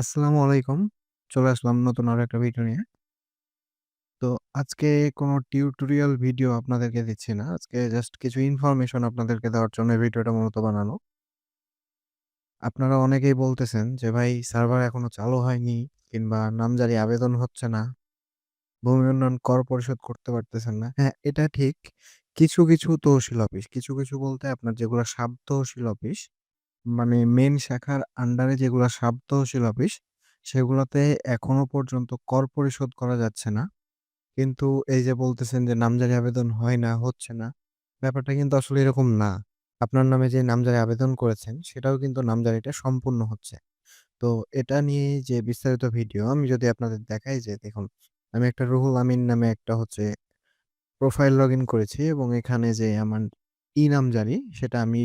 আসসালামু আলাইকুম। চলে আসলাম নতুন আরও একটা ভিডিও নিয়ে। তো আজকে কোনো টিউটোরিয়াল ভিডিও আপনাদেরকে দিচ্ছি না। আজকে জাস্ট কিছু ইনফরমেশন আপনাদেরকে দেওয়ার জন্য ভিডিওটা মূলত বানানো। আপনারা অনেকেই বলতেছেন যে, "ভাই সার্ভার এখনও চালু হয়নি কিংবা নামজারি আবেদন হচ্ছে না। ভূমি উন্নয়ন কর পরিশোধ করতে পারতেছেন না।" হ্যাঁ, এটা ঠিক। কিছু, কিছু তহসিল অফিস, কিছু, কিছু বলতে আপনার যেগুলা সাব তহসিল অফিস, মানে মেইন শাখার আন্ডারে যেগুলা সাব তহসিল অফিস, সেগুলাতে এখনও পর্যন্ত কর পরিশোধ করা যাচ্ছে না। কিন্তু এই যে বলতেছেন যে নামজারি আবেদন হয় না, হচ্ছে না। ব্যাপারটা কিন্তু আসলে এরকম না। আপনার নামে যে নামজারি আবেদন করেছেন, সেটাও কিন্তু নামজারিটা সম্পূর্ণ হচ্ছে। তো এটা নিয়ে যে বিস্তারিত ভিডিও আমি যদি আপনাদের দেখাই যে দেখুন, আমি একটা রুহুল আমিন নামে একটা হচ্ছে প্রোফাইল লগইন করেছি এবং এখানে যে আমার ই-নামজারি সেটা আমি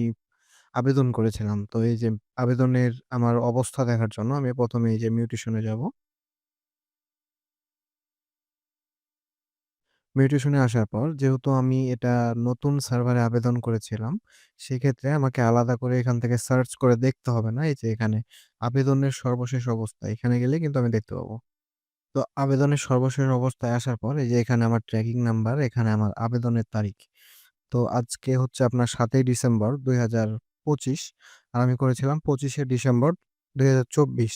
আবেদন করেছিলাম। তো এই যে আবেদনের আমার অবস্থা দেখার জন্য আমি ১ম এ এই যে মিউটেশন যাব। মিউটেশনে আসার পর যেহেতু আমি এটা নতুন সার্ভারে আবেদন করেছিলাম, সেক্ষেত্রে আমাকে আলাদা করে এখান থেকে সার্চ করে দেখতে হবে না। এই যে এখানে আবেদনের সর্বশেষ অবস্থা, এখানে গেলেই কিন্তু আমি দেখতে পাবো। তো আবেদনের সর্বশেষ অবস্থায় আসার পর এই যে এখানে আমার ট্র্যাকিং নাম্বার, এখানে আমার আবেদনের তারিখ। তো আজকে হচ্ছে আপনার ৭ই ডিসেম্বর ২০২৫ আর আমি করেছিলাম ২৫শে ডিসেম্বর ২০২৪।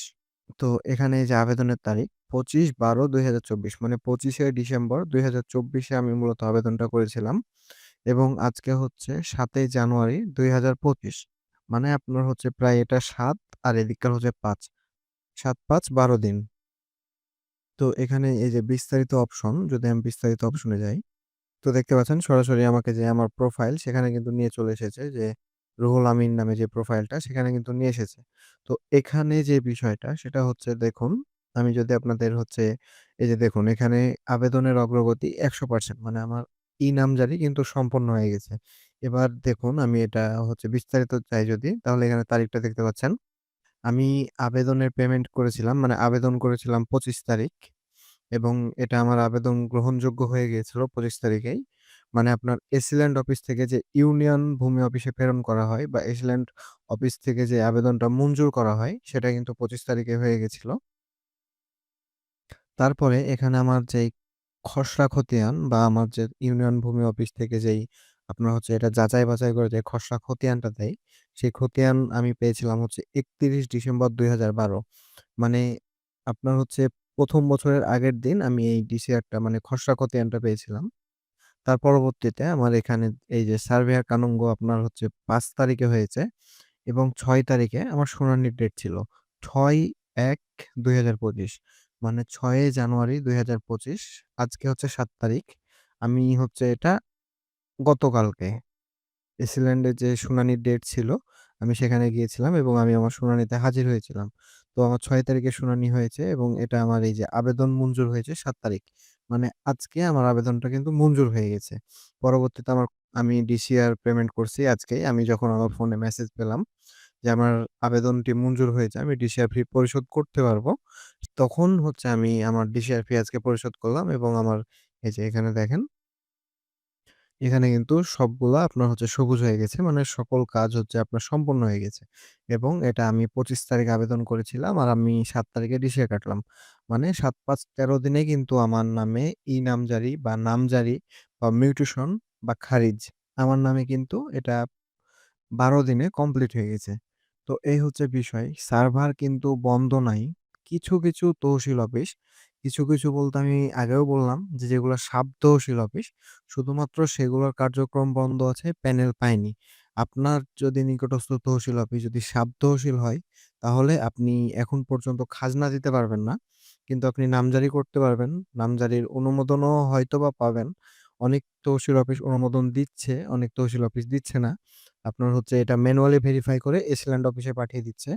তো এখানে যে আবেদনের তারিখ ২৫/১২/২০২৪ মানে ২৫শে ডিসেম্বর ২০২৪ এ আমি মূলত আবেদনটা করেছিলাম এবং আজকে হচ্ছে সাতই জানুয়ারি ২০২৫ মানে আপনার হচ্ছে প্রায় এটা সাত আর এদিককার হচ্ছে ৫। ৭-৫-১২ দিন। তো এখানে এই যে বিস্তারিত অপশন, যদি আমি বিস্তারিত অপশনে যাই, তো দেখতে পাচ্ছেন সরাসরি আমাকে যে আমার প্রোফাইল সেখানে কিন্তু নিয়ে চলে এসেছে যে রুহুল আমিন নামে যে প্রোফাইলটা সেখানে কিন্তু নিয়ে এসেছে। তো এখানে যে বিষয়টা সেটা হচ্ছে দেখুন, আমি যদি আপনাদের হচ্ছে এই যে দেখুন এখানে আবেদনের অগ্রগতি ১০০% মানে আমার ই-নামজারি কিন্তু সম্পন্ন হয়ে গেছে। এবার দেখুন আমি এটা হচ্ছে বিস্তারিত চাই যদি তাহলে এখানে তারিখটা দেখতে পাচ্ছেন। আমি আবেদনের পেমেন্ট করেছিলাম মানে আবেদন করেছিলাম ২৫ তারিখ এবং এটা আমার আবেদন গ্রহণযোগ্য হয়ে গিয়েছিল ২৫ তারিখেই। মানে আপনার এসিল্যান্ড অফিস থেকে যে ইউনিয়ন ভূমি অফিসে প্রেরণ করা হয় বা এসিল্যান্ড অফিস থেকে যে আবেদনটা মঞ্জুর করা হয় সেটা কিন্তু ২৫ তারিখে হয়ে গেছিল। তারপরে এখানে আমার যেই খসড়া খতিয়ান বা আমার যে ইউনিয়ন ভূমি অফিস থেকে যেই আপনার হচ্ছে এটা যাচাই-বাছাই করে যে খসড়া খতিয়ানটা দেয়, সেই খতিয়ান আমি পেয়েছিলাম হচ্ছে ৩১ ডিসেম্বর ২০১২ মানে আপনার হচ্ছে প্রথম বছরের আগের দিন আমি এই ডিসিআরটা মানে খসড়া খতিয়ানটা পেয়েছিলাম। তার পরবর্তীতে আমার এখানে এই যে সার্ভেয়ার কানুনগো আপনার হচ্ছে পাঁচ তারিখে হয়েছে এবং ছয় তারিখে আমার শুনানির ডেট ছিল। ৬-১-২০২৫ মানে ৬ জানুয়ারি ২০২৫ আজকে হচ্ছে সাত তারিখ। আমি হচ্ছে এটা গতকালকে এসিল্যান্ডে যে শুনানির ডেট ছিল, আমি সেখানে গিয়েছিলাম এবং আমি আমার শুনানিতে হাজির হয়েছিলাম। তো আমার ছয় তারিখে শুনানি হয়েছে এবং এটা আমার এই যে আবেদন মঞ্জুর হয়েছে সাত তারিখ। মানে আজকে আমার আবেদনটা কিন্তু মঞ্জুর হয়ে গেছে। পরবর্তীতে আমার আমি ডিসিআর পেমেন্ট করছি আজকেই। আমি যখন আমার ফোনে মেসেজ পেলাম যে আমার আবেদনটি মঞ্জুর হয়েছে, আমি ডিসিআর ফি পরিশোধ করতে পারব। তখন হচ্ছে আমি আমার ডিসিআর ফি আজকে পরিশোধ করলাম এবং আমার এই যে এখানে দেখেন এখানে কিন্তু সবগুলা আপনার হচ্ছে সবুজ হয়ে গেছে। মানে সকল কাজ হচ্ছে আপনার সম্পন্ন হয়ে গেছে। এবং এটা আমি ২৫ তারিখে আবেদন করেছিলাম আর আমি সাত তারিখে ডিসিএ কাটলাম। মানে ৭-৫-১৩ দিনে কিন্তু আমার নামে ই-নামজারি বা নামজারি বা মিউটেশন বা খারিজ আমার নামে কিন্তু এটা ১২ দিনে কমপ্লিট হয়ে গেছে। তো এই হচ্ছে বিষয়। সার্ভার কিন্তু বন্ধ নাই। কিছু, কিছু তহসিল অফিস, কিছু, কিছু বলতে আমি আগেও বললাম যে যেগুলা তহসিল অফিস, শুধুমাত্র সেগুলোর কার্যক্রম বন্ধ আছে, প্যানেল পায়নি। আপনার যদি নিকটস্থ তহসিল অফিস যদি তহসিল হয়, তাহলে আপনি এখন পর্যন্ত খাজনা দিতে পারবেন না। কিন্তু আপনি নামজারি করতে পারবেন। নামজারির অনুমোদনও হয়তোবা পাবেন। অনেক তহসিল অফিস অনুমোদন দিচ্ছে, অনেক তহসিল অফিস দিচ্ছে না। আপনার হচ্ছে এটা ম্যানুয়ালি ভেরিফাই করে এসিল্যান্ড অফিসে পাঠিয়ে দিচ্ছে।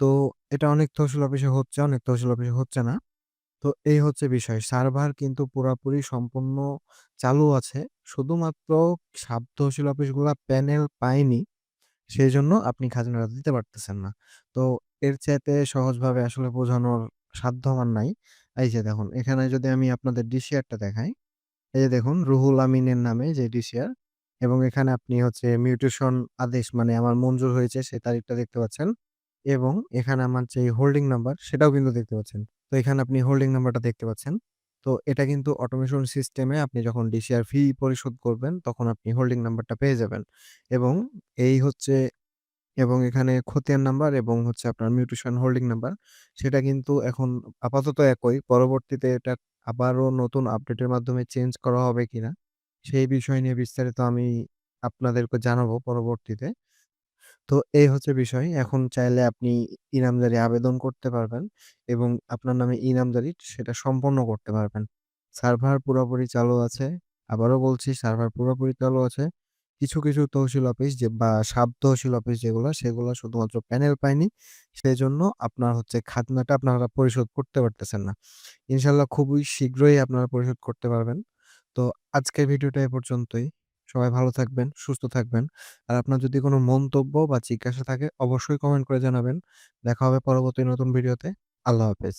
তো এটা অনেক তহসিল অফিসে হচ্ছে, অনেক তহসিল অফিসে হচ্ছে না। তো এই হচ্ছে বিষয়। সার্ভার কিন্তু পুরাপুরি সম্পূর্ণ চালু আছে। শুধুমাত্র সাব তহসিল অফিসগুলা প্যানেল পায়নি। সেজন্য আপনি খাজনাটা দিতে পারতেছেন না। তো এর চাইতে সহজভাবে আসলে বোঝানোর সাধ্য আমার নাই। এই যে দেখুন, এখানে যদি আমি আপনাদের ডিসিআরটা দেখাই, এই যে দেখুন রুহুল আমিনের নামে যে ডিসিআর এবং এখানে আপনি হচ্ছে মিউটেশন আদেশ মানে আমার মঞ্জুর হয়েছে সেই তারিখটা দেখতে পাচ্ছেন। এবং এখানে আমার যে হোল্ডিং নাম্বার সেটাও কিন্তু দেখতে পাচ্ছেন। তো এখানে আপনি হোল্ডিং নাম্বারটা দেখতে পাচ্ছেন। তো এটা কিন্তু অটোমেশন সিস্টেমে আপনি যখন ডিসিআর ফি পরিশোধ করবেন, তখন আপনি হোল্ডিং নাম্বারটা পেয়ে যাবেন। এবং এই হচ্ছে, এবং এখানে খতিয়ান নাম্বার এবং হচ্ছে আপনার মিউটেশন হোল্ডিং নাম্বার সেটা কিন্তু এখন আপাতত একই। পরবর্তীতে এটা আবারও নতুন আপডেটের মাধ্যমে চেঞ্জ করা হবে কিনা, সেই বিষয় নিয়ে বিস্তারিত আমি আপনাদেরকে জানাব পরবর্তীতে। তো এই হচ্ছে বিষয়। এখন চাইলে আপনি ইনামজারি আবেদন করতে পারবেন এবং আপনার নামে ইনামজারি সেটা সম্পন্ন করতে পারবেন। সার্ভার পুরোপুরি চালু আছে। আবারও বলছি সার্ভার পুরোপুরি চালু আছে। কিছু, কিছু তহসিল অফিস যে বা সাব তহসিল অফিস যেগুলো সেগুলো শুধুমাত্র প্যানেল পায়নি। সেজন্য আপনার হচ্ছে খাজনাটা আপনারা পরিশোধ করতে পারতেছেন না। ইনশাআল্লাহ খুবই শীঘ্রই আপনারা পরিশোধ করতে পারবেন। তো আজকের ভিডিওটা এ পর্যন্তই। সবাই ভালো থাকবেন, সুস্থ থাকবেন। আর আপনার যদি কোনো মন্তব্য বা জিজ্ঞাসা থাকে অবশ্যই কমেন্ট করে জানাবেন। দেখা হবে পরবর্তী নতুন ভিডিওতে। আল্লাহ হাফেজ।